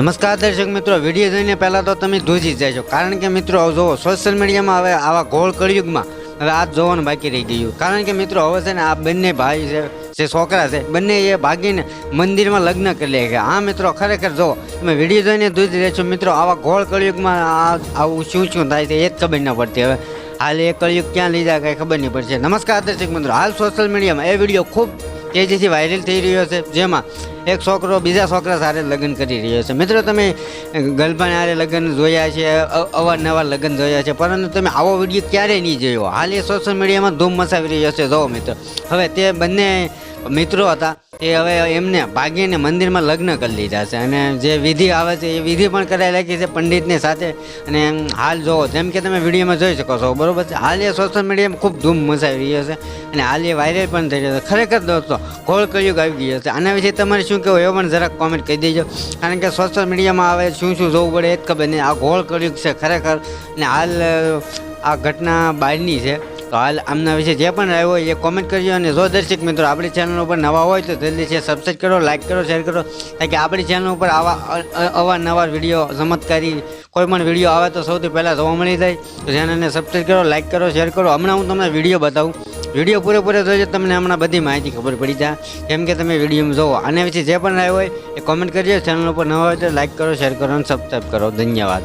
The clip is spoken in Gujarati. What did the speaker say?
નમસ્કાર દર્શક મિત્રો, વીડિયો જોઈને પહેલાં તો તમે ધૂજી જશો કારણ કે મિત્રો, હવે જુઓ સોશિયલ મીડિયામાં હવે આવા ઘોળ કળિયુગમાં હવે આ જોવાનું બાકી રહી ગયું. કારણ કે મિત્રો, હવે છે ને આ બંને ભાઈ છે, જે છોકરા છે, બંને એ ભાગીને મંદિરમાં લગ્ન કરી લે છે. હા મિત્રો, ખરેખર જો તમે વીડિયો જોઈને ધ્રુજી રહેશો. મિત્રો, આવા ઘોળ કળિયુગમાં આવું શું શું થાય છે એ જ ખબર ન પડતી. હવે હાલ એ કળિયુગ ક્યાં લઈ જાય કાંઈ ખબર નહીં પડશે નમસ્કાર દર્શક મિત્રો, હાલ સોશિયલ મીડિયામાં એ વીડિયો ખૂબ તેજીથી વાયરલ થઈ રહ્યો છે, જેમાં એક છોકરો બીજા છોકરા સાથે લગ્ન કરી રહ્યો છે. મિત્રો, તમે ગર્લફ્રેન્ડ હારે લગ્ન જોયા છે અવારનવાર લગ્ન જોયા છે, પરંતુ તમે આવો વીડિયો ક્યારેય નહીં જોયો. હાલ એ સોશિયલ મીડિયામાં ધૂમ મચાવી રહ્યો છે. જો મિત્રો. હવે તે બંને મિત્રો હતા. તે હવે એમને ભાગીને મંદિરમાં લગ્ન કરી લીધા છે. અને જે વિધિ આવે છે, એ વિધિ પણ કરાવી રાખી છે પંડિતની સાથે. અને હાલ જોવો, જેમ કે તમે વિડીયોમાં જોઈ શકો છો, બરોબર છે? હાલ એ સોશિયલ મીડિયામાં ખૂબ ધૂમ મચાવી રહ્યો છે. અને હાલ એ વાયરલ પણ થઈ રહ્યો છે. ખરેખર દોસ્તો ઘોળ કયું આવી ગયો છે. આના વિશે તમારે શું કહેવું એ પણ જરાક કોમેન્ટ કહી દેજો. કારણ કે સોશિયલ મીડિયામાં આવે, શું શું જોવું પડે એ જ ખબર નહીં. આ ઘોળ કર્યું છે ખરેખર. અને હાલ આ ઘટના બહારની છે. તો હાલ આમના વિશે જે પણ આવ્યો હોય એ કોમેન્ટ કરજો અને જો દર્શક મિત્રો આપણી ચેનલ ઉપર નવા હોય તો જલ્દી છે સબસ્ક્રાઈબ કરો લાઈક કરો શેર કરો. કારણ કે આપણી ચેનલ ઉપર આવા અવારનવાર વીડિયો ચમત્કારી કોઈ પણ વીડિયો આવે તો સૌથી પહેલાં જોવા મળી જાય. તો ચેનલને સબસ્ક્રાઈબ કરો લાઈક કરો શેર કરો. હમણાં હું તમને વીડિયો બતાવું. વીડિયો પૂરેપૂરો જોજો, તમને હમણાં બધી માહિતી ખબર પડી જાય. કેમ કે તમે વિડીયોમાં જોવો. આના વિશે જે પણ આવ્યો હોય એ કોમેન્ટ કરજો. ચેનલ ઉપર નવા હોય તો લાઈક કરો શેર કરો અને સબસ્ક્રાઈબ કરો. ધન્યવાદ.